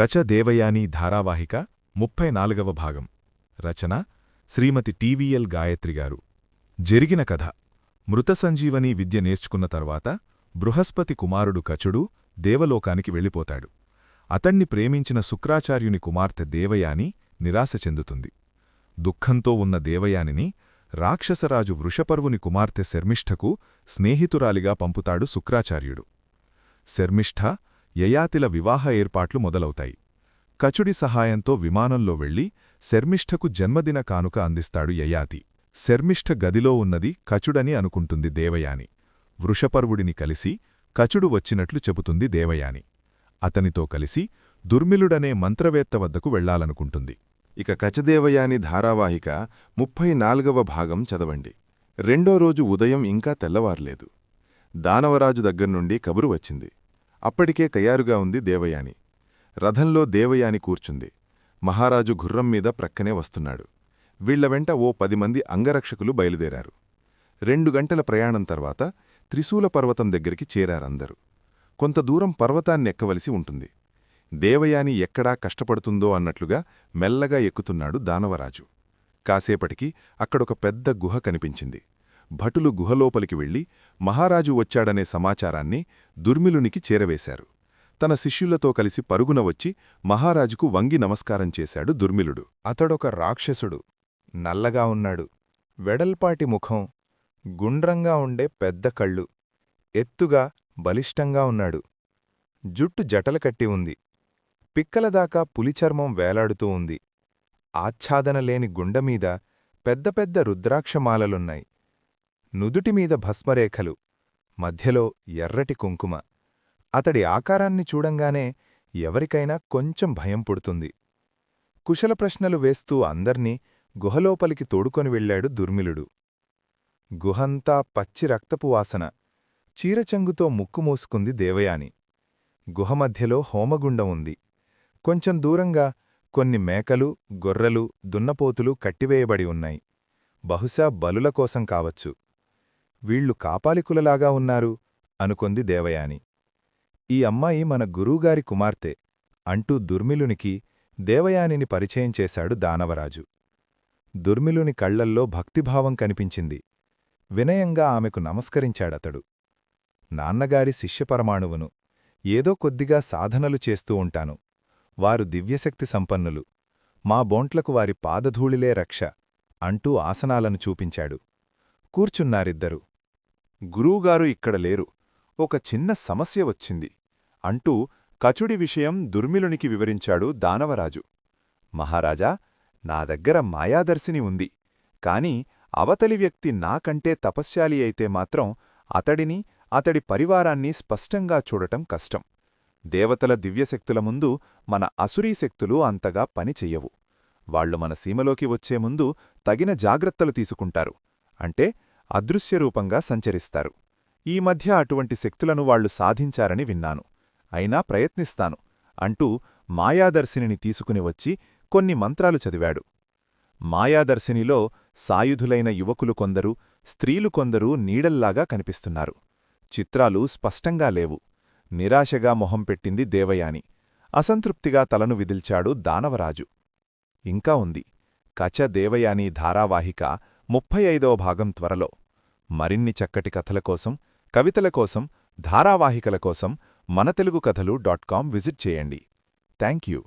కచ దేవయాని ధారావాహిక ముప్పై నాలుగవ భాగం. రచన శ్రీమతి టీవీఎల్ గాయత్రిగారు జరిగిన కథ. మృత సంజీవని విద్య నేర్చుకున్న తర్వాత బృహస్పతి కుమారుడు కచుడు దేవలోకానికి వెళ్ళిపోతాడు. అతణ్ణి ప్రేమించిన శుక్రాచార్యుని కుమార్తె దేవయాని నిరాశ చెందుతుంది. దుఃఖంతో ఉన్న దేవయానిని రాక్షసరాజు వృషపర్వుని కుమార్తె శర్మిష్ఠకు స్నేహితురాలిగా పంపుతాడు శుక్రాచార్యుడు. శర్మిష్ఠ యయాతిల వివాహ ఏర్పాట్లు మొదలవుతాయి. కచుడి సహాయంతో విమానంలో వెళ్ళి శర్మిష్ఠకు జన్మదిన కానుక అందిస్తాడు యయాతి. శర్మిష్ఠ గదిలో ఉన్నది కచుడని అనుకుంటుంది దేవయాని. వృషపర్వుడిని కలిసి కచుడు వచ్చినట్లు చెబుతుంది దేవయాని. అతనితో కలిసి దుర్మిలుడనే మంత్రవేత్త వద్దకు వెళ్ళాలనుకుంటుంది ఇక కచదేవయాని ధారావాహిక ముప్పై నాలుగవ భాగం చదవండి. రెండో రోజు ఉదయం ఇంకా తెల్లవారలేదు. దానవరాజు దగ్గర్నుండి కబురు వచ్చింది. అప్పటికే తయారుగా ఉంది దేవయాని. రథంలో దేవయాని కూర్చుంది. మహారాజు గుర్రం మీద ప్రక్కనే వస్తున్నాడు. వీళ్ళ వెంట ఓ పది మంది అంగరక్షకులు బయలుదేరారు. రెండు గంటల ప్రయాణం తర్వాత త్రిశూల పర్వతం దగ్గరికి చేరారందరూ కొంత దూరం పర్వతాన్నెక్కవలసి ఉంటుంది. దేవయాని ఎక్కడా కష్టపడుతుందో అన్నట్లుగా మెల్లగా ఎక్కుతున్నాడు దానవరాజు. కాసేపటికి అక్కడొక పెద్ద గుహ కనిపించింది. భటులు గుహలోపలికి వెళ్ళి మహారాజు వచ్చాడనే సమాచారాన్ని దుర్మిలునికి చేరవేశారు. తన శిష్యులతో కలిసి పరుగున వచ్చి మహారాజుకు వంగి నమస్కారం చేశాడు దుర్మిలుడు. అతడొక రాక్షసుడు. నల్లగా ఉన్నాడు. వెడల్పాటి ముఖం. గుండ్రంగా ఉండే పెద్ద కళ్ళు. ఎత్తుగా బలిష్టంగా ఉన్నాడు. జుట్టు జటలు కట్టి ఉంది. పిక్కలదాకా పులిచర్మం వేలాడుతూ ఉంది. ఆచ్ఛాదన లేని గుండమీద పెద్ద పెద్ద రుద్రాక్షమాలలున్నాయి. నుదుటిమీద భస్మరేఖలు మధ్యలో ఎర్రటి కుంకుమ. అతడి ఆకారాన్ని చూడంగానే ఎవరికైనా కొంచెం భయం పుడుతుంది. కుశల ప్రశ్నలు వేస్తూ అందర్నీ గుహలోపలికి తోడుకొని వెళ్ళాడు దుర్మిలుడు. గుహంతా పచ్చి రక్తపు వాసన చీరచంగుతో ముక్కు మూసుకుంది దేవయాని. గుహమధ్యలో హోమగుండం ఉంది. కొంచెం దూరంగా కొన్ని మేకలు గొర్రెలు దున్నపోతులు కట్టివేయబడి ఉన్నాయి. బహుశా బలుల కోసం కావచ్చు. వీళ్ళు కాపాలికులలాగా ఉన్నారు అనుకొంది దేవయాని. ఈ అమ్మాయి మన గురువుగారి కుమార్తె అంటూ దుర్మిలునికి దేవయానిని పరిచయం చేశాడు దానవరాజు. దుర్మిలుని కళ్ళల్లో భక్తిభావం కనిపించింది. వినయంగా ఆమెకు నమస్కరించాడతడు. నాన్నగారి శిష్యపరమాణువును ఏదో కొద్దిగా సాధనలు చేస్తూ ఉంటాను. వారు దివ్యశక్తి సంపన్నులు. మా బోంట్లకు వారి పాదధూళిలే రక్ష అంటూ ఆసనాలను చూపించాడు. కూర్చున్నారిద్దరు. గురువుగారు ఇక్కడ లేరు. ఒక చిన్న సమస్య వచ్చింది. అంటూ కచుడి విషయం దుర్మిలునికి వివరించాడు దానవరాజు. మహారాజా నా దగ్గర మాయాదర్శిని ఉంది. కాని అవతలి వ్యక్తి నాకంటే తపశ్శాలి అయితే మాత్రం అతడిని అతడి పరివారాన్ని స్పష్టంగా చూడటం కష్టం. దేవతల దివ్యశక్తుల ముందు మన అసురీశక్తులు అంతగా పనిచెయ్యవు వాళ్ళు మన సీమలోకి వచ్చే ముందు తగిన జాగ్రత్తలు తీసుకుంటారు. అంటే అదృశ్యరూపంగా సంచరిస్తారు. ఈ మధ్య అటువంటి శక్తులను వాళ్ళు సాధించారని విన్నాను. అయినా ప్రయత్నిస్తాను అంటూ మాయాదర్శినిని తీసుకుని వచ్చి కొన్ని మంత్రాలు చదివాడు. మాయాదర్శినిలో సాయుధులైన యువకులు కొందరు స్త్రీలు కొందరు నీడల్లాగా కనిపిస్తున్నారు. చిత్రాలు స్పష్టంగా లేవు. నిరాశగా మొహం పెట్టింది దేవయాని. అసంతృప్తిగా తలను విదిల్చాడు దానవరాజు. ఇంకా ఉంది. కచ దేవయాని ధారావాహిక ముప్పై ఐదవ భాగం త్వరలో. మరిన్ని చక్కటి కథల కోసం కవితల కోసం ధారావాహికల కోసం మన తెలుగు కథలు డాట్ కామ్ విజిట్ చేయండి. Thank you